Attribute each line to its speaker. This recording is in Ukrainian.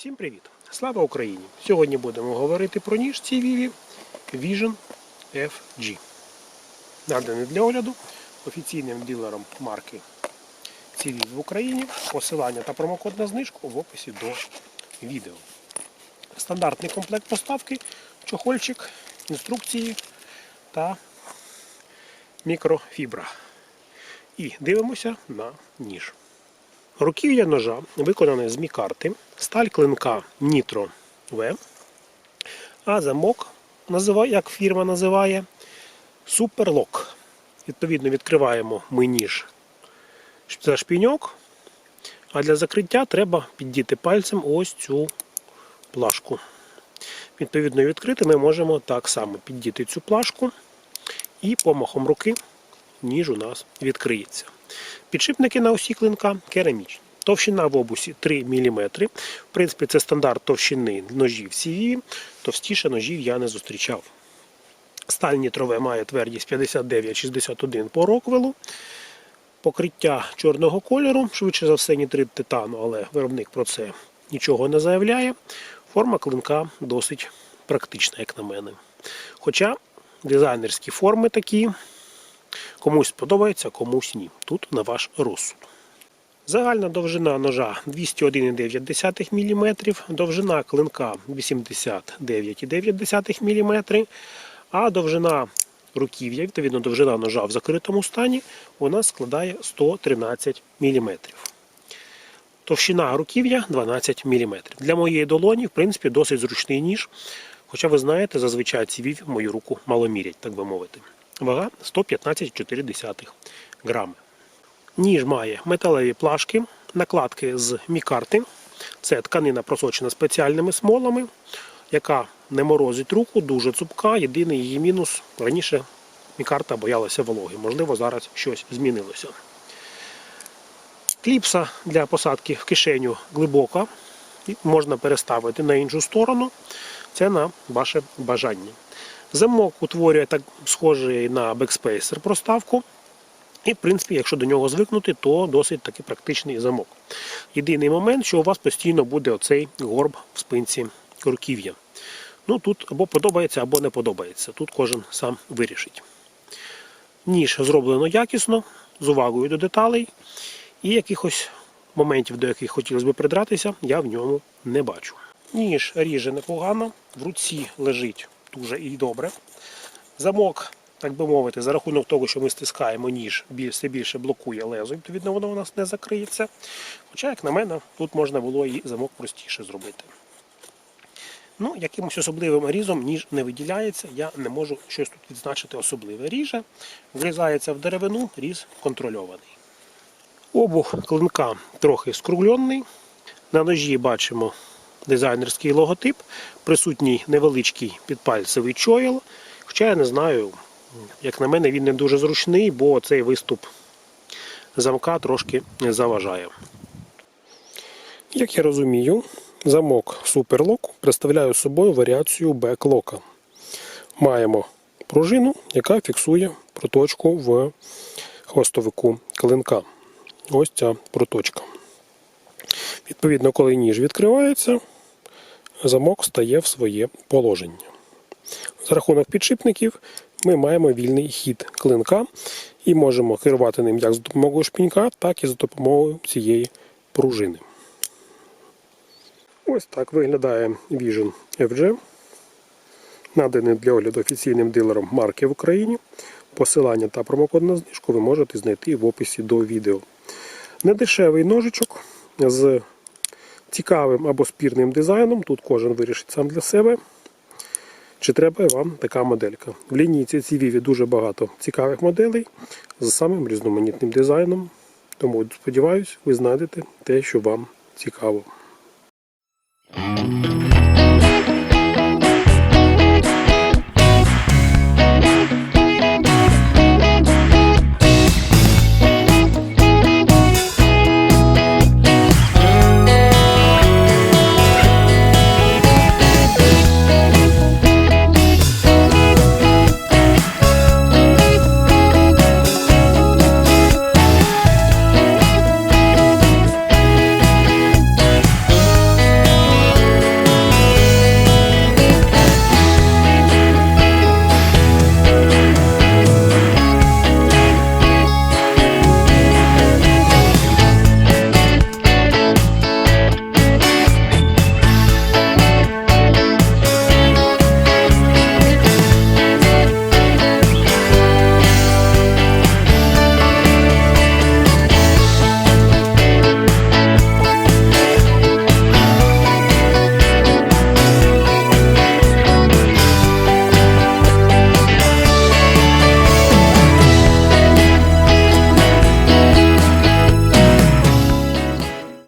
Speaker 1: Всім привіт! Слава Україні! Сьогодні будемо говорити про ніж CVV Vision FG. Наданий для огляду офіційним дилером марки CVV в Україні. Посилання та промокод на знижку в описі до відео. Стандартний комплект поставки, чохольчик, інструкції та мікрофібра. І дивимося на ніж. Руків'я ножа виконане з мікарти, сталь клинка Nitro V, а замок, як фірма називає, Superlock. Відповідно, відкриваємо ми ніж за шпіньок, а для закриття треба піддіти пальцем ось цю плашку. Відповідно, відкрити ми можемо так само піддіти цю плашку і помахом руки ніж у нас відкриється. Підшипники на осі клинка керамічні. Товщина в обусі 3 мм. В принципі, це стандарт товщини ножів CV. Товстіше ножів я не зустрічав. Сталь нітрове має твердість 59-61 по роквелу. Покриття чорного кольору, швидше за все, нітрит титану, але виробник про це нічого не заявляє. Форма клинка досить практична, як на мене. Хоча дизайнерські форми такі, комусь сподобається, комусь ні. Тут на ваш розсуд. Загальна довжина ножа 201,9 мм, довжина клинка 89,9 мм, а довжина руків'я, відповідно довжина ножа в закритому стані, вона складає 113 мм. Товщина руків'я 12 мм. Для моєї долоні, в принципі, досить зручний ніж. Хоча ви знаєте, зазвичай ці вів мою руку мало мірять, так би мовити. Вага 115,4 грами. Ніж має металеві плашки, накладки з мікарти. Це тканина просочена спеціальними смолами, яка не морозить руку, дуже цупка. Єдиний її мінус раніше мікарта боялася вологи. Можливо, зараз щось змінилося. Кліпса для посадки в кишеню глибока. Можна переставити на іншу сторону. Це на ваше бажання. Замок утворює так схожий на бекспейсер проставку. І, в принципі, якщо до нього звикнути, то досить таки практичний замок. Єдиний момент, що у вас постійно буде оцей горб в спинці руків'я. Ну тут або подобається, або не подобається. Тут кожен сам вирішить. Ніж зроблено якісно, з увагою до деталей, і якихось моментів, до яких хотілося б придратися, я в ньому не бачу. Ніж ріже непогано, в руці лежить дуже і добре. Замок, так би мовити, за рахунок того, що ми стискаємо ніж, все більше блокує лезо, відповідно, воно у нас не закриється. Хоча, як на мене, тут можна було і замок простіше зробити. Ну, якимось особливим різом ніж не виділяється, я не можу щось тут відзначити особливе. Ріже, врізається в деревину, різ контрольований. Обух клинка трохи скруглений. На ножі бачимо дизайнерський логотип, присутній невеличкий підпальцевий чойл. Хоча я не знаю, як на мене, він не дуже зручний, бо цей виступ замка трошки заважає. Як я розумію, замок Superlock представляє собою варіацію беклока. Маємо пружину, яка фіксує проточку в хвостовику клинка. Ось ця проточка. Відповідно, коли ніж відкривається, замок стає в своє положення. За рахунок підшипників ми маємо вільний хід клинка і можемо керувати ним як за допомогою шпінька, так і за допомогою цієї пружини. Ось так виглядає Vision FG, наданий для огляду офіційним дилером марки в Україні. Посилання та промокод на знижку ви можете знайти в описі до відео. Недешевий ножичок з цікавим або спірним дизайном. Тут кожен вирішить сам для себе. Чи треба вам така моделька? В лінійці CVV дуже багато цікавих моделей з самим різноманітним дизайном. Тому сподіваюсь, ви знайдете те, що вам цікаво.